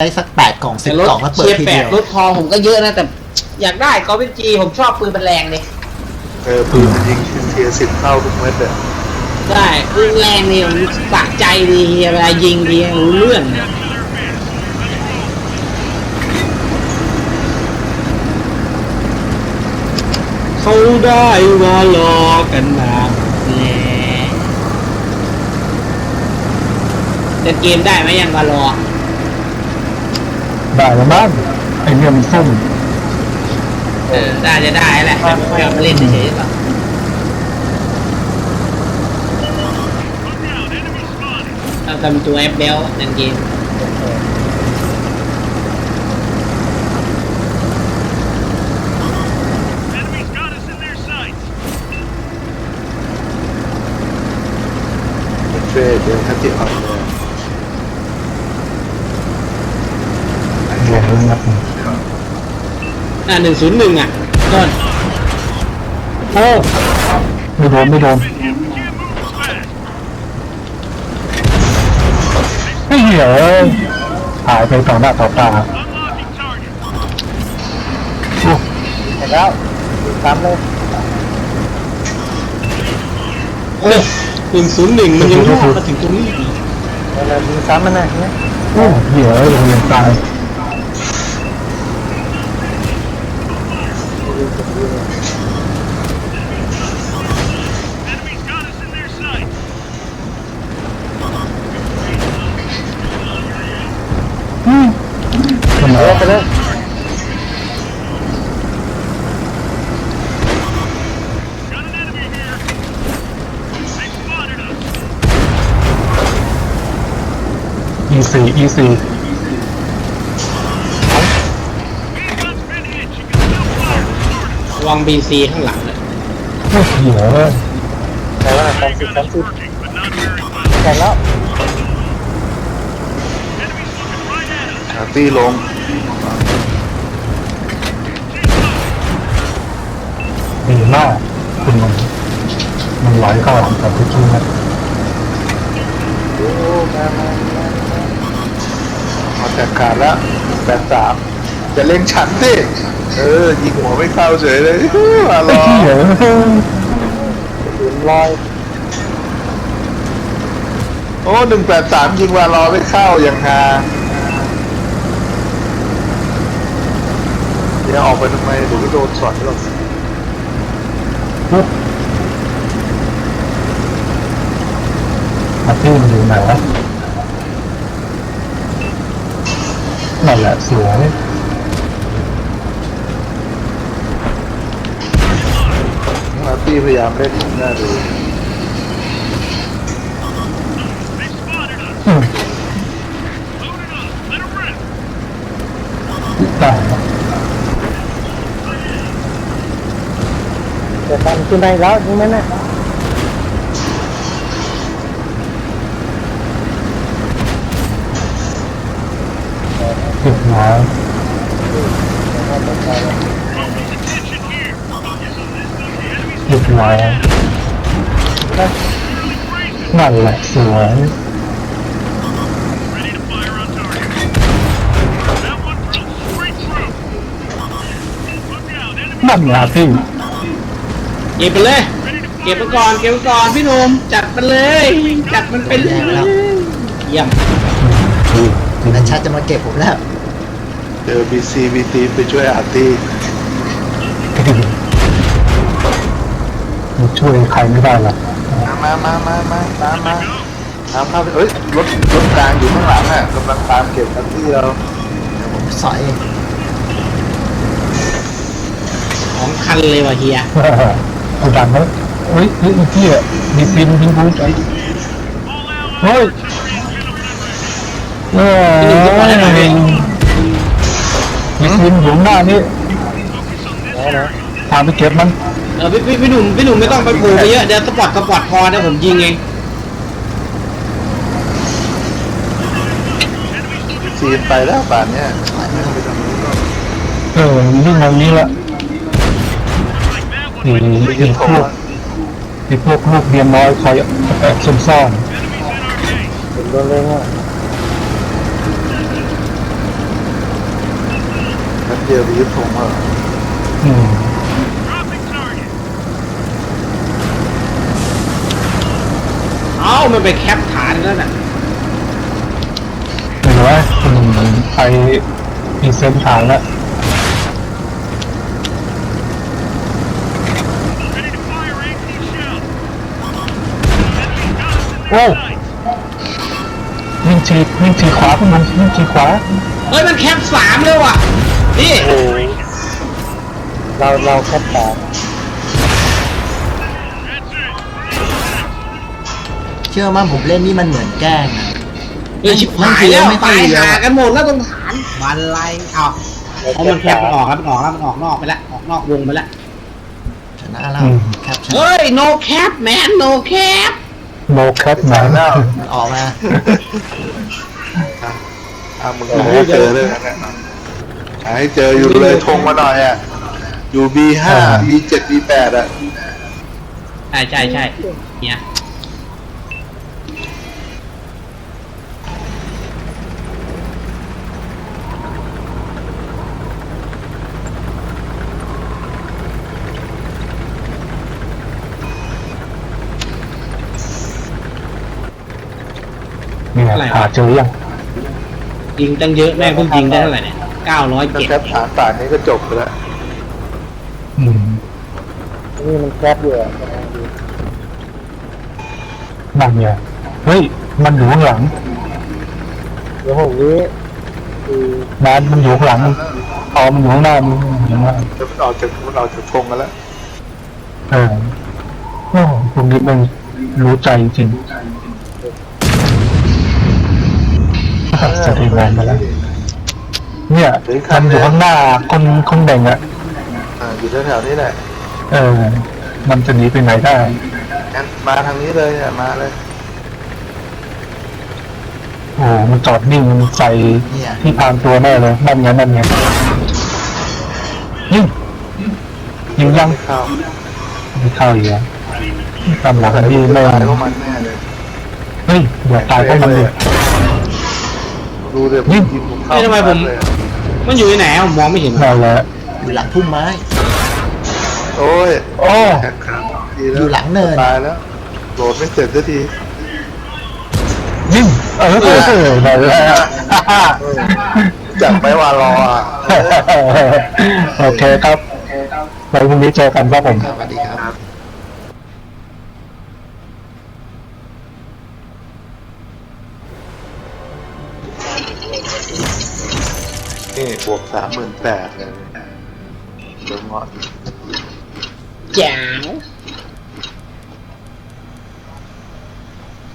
ได้สักแปดกล่องสิบแต่รถกล่องแล้วเปิดเชียร์ทีแปเดีดยวรถทองผมก็เยอะนะ แต่อยากได้กอล์ฟจีผมชอบปืนมันแรงเลยเออปืนมันยิงเทียร์สิบเข้าทุกเม็ดเลยได้ปืนแรงนี่มันสะใจดีเวลายิงดีรู้เรื่องเขาได้มารอกันมาแน่จะเกมได้ไหมยังมารอ ได้แล้วมั้งไอเนี่ยมันส้มเออได้จะได้แหละแต่ไม่เอามาเล่นเฉยๆหรอกเราทำตัวแอปเบลในเกม Enemy's got us in their sights. เทรดเดี๋ยวถ้าติดออก เลยเหลืองเลยนะอ่าหนึ่งศูนย์หนึ่งอะต้นโอ้ไม่โดนไม่โดน With him, we can't move as fast. ไม่เหี้ยเอ้ยหายไปต่อหน้าต่อตา Unlocking target. เห็นแล้วตามเลยโอ้หนึ่งศูนย์หนึ่งมันยังรอดมาถึงตรงนี้อีกแล้วยิงซ้ำมันนะเนี่ยโอ้เหี้ยเอ้ยโรงเรียนตาย Enemy's got us in their sights. มันเหนือไปเลย Got an enemy here. They spotted us. อี สี่อีสี่ Handgun's been hit. You can still fire. Start ระวังบีซีข้างหลังเลยโอ้เหี้ยเอ้ย it. Handgun is working, but not very well. แข่งแล้ว Enemy's looking right at us. อาร์ตี้ลงดีมากคุณมันมันไหลเข้าหลังกับทุกทีนะโอ้มา มามามาเอาแตกขาดล้วแปดสามจะเล่งฉันสิเออยิงหัวไม่เข้าเฉยเลยมารอลยเอ้ยลอยโอ้หนึ่งแปดสามยิงวารอไม่เข้าอย่างฮาเดี๋ยวออกไปทำไมเดี๋ยวก็โดนช็อตหรอกปุ๊บมาที่มันอยู่ไหนวะ นั่นแหละสวยอาร์ตี้พยายามเล่นหน้าดู They spotted us. อืม Load it up. Let them rip. ได้นะจะทำขึ้นได้แล้วนี่นั่นน่ะติด หนา Focus attention here. The enemy's ติดหนา really crazy. นั่นแหละสวย Ready to fire on target. That one drilled straight through. Look out, enemy นั่นไงที่เก็บไปเลย ready to เก็บ fire. ไปก่อน เก็บไปก่อนพี่หนุ่มจัดมันเลย จัดมันเป็นเลยเยี่ยมนันชัดจะมาเก็บผมแล้ว เจอบีซีบีทีไปช่วยอาร์ตี้มันช่วยใครไม่ได้หรอกมามามามาตามมาตามเข้าไปเอ้ยรถรถกลางอยู่ข้างหลังอะกำลังตามเก็บอาร์ตี้เราผมสอยของคันเลยว่ะเฮียกูดันแล้วเฮ้ยเฮ้ยไอ้เหี้ยมีปินยิงกูใจ All out เฮ้ย artillery has been eliminated. เอ้ยมีปินอยู่หน้านี่ Focus on this area. พาไปเก็บมันเออพี่พี่พี่หนุ่มพี่หนุ่มไม่ต้องไปผูกไปเยอะเดี๋ยวสปอร์ตสปอร์ตพอเดี๋ยวผมยิงเองบีซีไปแล้วป่านเนี้ยไปทางนู้นก็เออวิ่งมานี้ละ Like that one อี went ไปอียึดพธงวกอะอีพวกลูกเรียนน้อยคอยแอบซุ่มซ่อน enemies in our base. เป็นโดนเล้งอะ เดียวไปยึดธงเหรออืม Dropping target. เอ้ามันไปแคปฐานแล้วน่ะเห็นไหมคุณไปมีเส้นทางแล้ว Ready to fire 18 shells. Enemy got us in โอ้ their sights. วิ่งทีวิ่งทีขวาพวกมันวิ่งทีขวา เฮ้ย มันแคปสามเลยว่ะ นี่เราเราแค่ตาม That's it. เชื่อมั้ยผมเล่นนี่มันเหมือนแกล้งนะ เฮ้ยชิบหายแล้วไม่ค่อตายยเลี้ยว หากันหมดแล้วตรงฐานวันไรเอาเพราะมันแคปมันออกครับมันออกแล้วมันออกนอกไปแล้วออกนอกวงไปแล้วชนะแล้วแคปชนะเฮ้ย no cap man no cap โนแคทแมนแล้วมันออกมา อะมึงหาให้เจอเลยนะเนี่ยหา ให้เจออยู่เลยธงมาหน่อยอะ อยู่ B5 B7 B8 อะ ใช่ใช่ใช่เนี่ยเนี่ยหาเจอยังยิงตั้งเยอะแม่งเพิ่งยิงได้เท่าไหร่เนี่ย เก้าร้อยถ้าเจ็ดแคปฐานป่านนี้ก็จบไปแล้วอืมนี่มันแคบอยู่อะนั่นไงเฮ้ย มันอยู่ข้างหลังเดี๋ยวผมนี้คือนันมันอยู่ข้างหลังอ๋อมันอยู่ข้างหน้ามึงอย่างนั้นจะมันออกจากมันออกจากธงกันแล้วเออโอ้พวกนี้มันรู้ใจจริงสเตแมนมาแล้ว เนี่ยมันอยู่ข้างหน้าคนคนแบ่งอะอ่าอยู่แถวๆนี้แหละเออ มันจะหนีไปไหนได้ งั้นมาทางนี้เลยอะมาเลย โอ้โหมันจอดนิ่งมันใส่เนี่ย ที่พรางตัวแน่เลยนั่นไงนั่นไงยิงยิงยังไม่เข้าไม่เข้าอีกแล้วตามหลังที่ไม่ตายเพราะมันแน่เลยเฮ้ยเดี๋ยวตายเพราะมันเลย ดูเดี๋ยวยิงยิงผมเข้านี่ทำไมผม เลย มันอยู่ที่ไหนอะผมมองไม่เห็นนั่นแหละอยู่หลังพุ่มไม้ โอ้ยโอ้แข็งครับดีแวอยู่หลังเนิน ตายแล้วโหลดไม่เสร็จสักทียิงเออเออเออนั่นแหละจับไปว่ารออะโอเคครับไว้พรุ่งนี้เจอกันครับผมสวัสดีครับ นี่บวกสามหมื่นแปดเลยเดี๋ยวเงอนแจ๋า